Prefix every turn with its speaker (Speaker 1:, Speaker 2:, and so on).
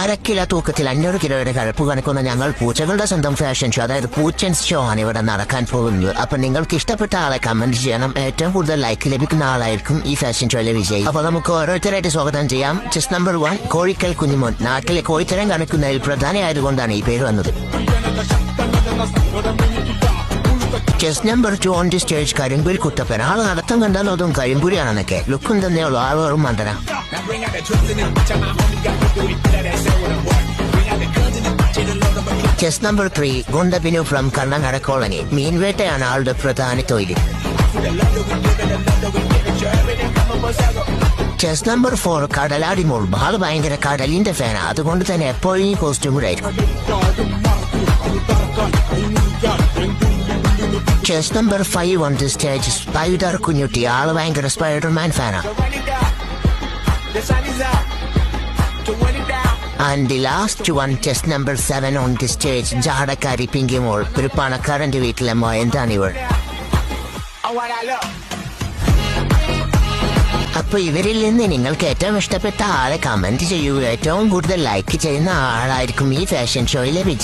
Speaker 1: അരക്കില തൂക്കത്തിൽ അഞ്ഞൂറ് കിലോയുടെ കഴപ്പ് കണക്കുന്ന ഞങ്ങൾ പൂച്ചകളുടെ സ്വന്തം ഫാഷൻ ഷോ അതായത് പൂച്ചൻസ് ഷോ ആണ് ഇവിടെ നടക്കാൻ പോകുന്നത്. അപ്പൊ നിങ്ങൾക്ക് ഇഷ്ടപ്പെട്ട ആളെ കമന്റ് ചെയ്യണം. ഏറ്റവും കൂടുതൽ ലൈക്ക് ലഭിക്കുന്ന ആളായിരിക്കും ഈ ഫാഷൻ ഷോയിലെ വിജയി. അപ്പൊ നമുക്ക് ഓരോരുത്തരായിട്ട് സ്വാഗതം ചെയ്യാം. Chest number one Kozhikkal Kunjumon. നാട്ടിലെ കോഴിത്തരം കണക്കുന്നതിൽ പ്രധാനമായതുകൊണ്ടാണ് ഈ പേര് വന്നത്. Chest number two on the stage Karimpoori Kuttappan ആൾ നടത്തം കണ്ടാൽ അതും കരിമ്പൂരിയാണെന്നൊക്കെ. ലുക്കും തന്നെയുള്ള ആളുകളും മന്ദന chess number three ഗുണ്ടബിനു from Kannangara colony മീൻവേട്ടയാണ് ആളുടെ പ്രധാന തൊഴിൽ ചെസ് നമ്പർ ഫോർ കടലാടി മോൾ ആള് ഭയങ്കര കടലിന്റെ ഫാനാ അതുകൊണ്ട് തന്നെ എപ്പോഴും ഈ കോസ്റ്റ്യൂമിലായിരിക്കും chest number five on the stage spider Kunjutty ആള് ഭയങ്കര Spiderman ഫാനാ and the last one chest number seven on the stage. ജാടക്കാരി Pinkimol ഒരു പണക്കാരന്റെ വീട്ടിലെ മോയന്താണ് ഇവൾ അപ്പൊ ഇവരിൽ നിന്ന് നിങ്ങൾക്ക് ഏറ്റവും ഇഷ്ടപ്പെട്ട ആളെ കമന്റ് ചെയ്യൂ ഏറ്റവും കൂടുതൽ ലൈക്ക് ചെയ്യുന്ന ആളായിരിക്കും ഈ ഫാഷൻ ഷോയിലെ വിജയം.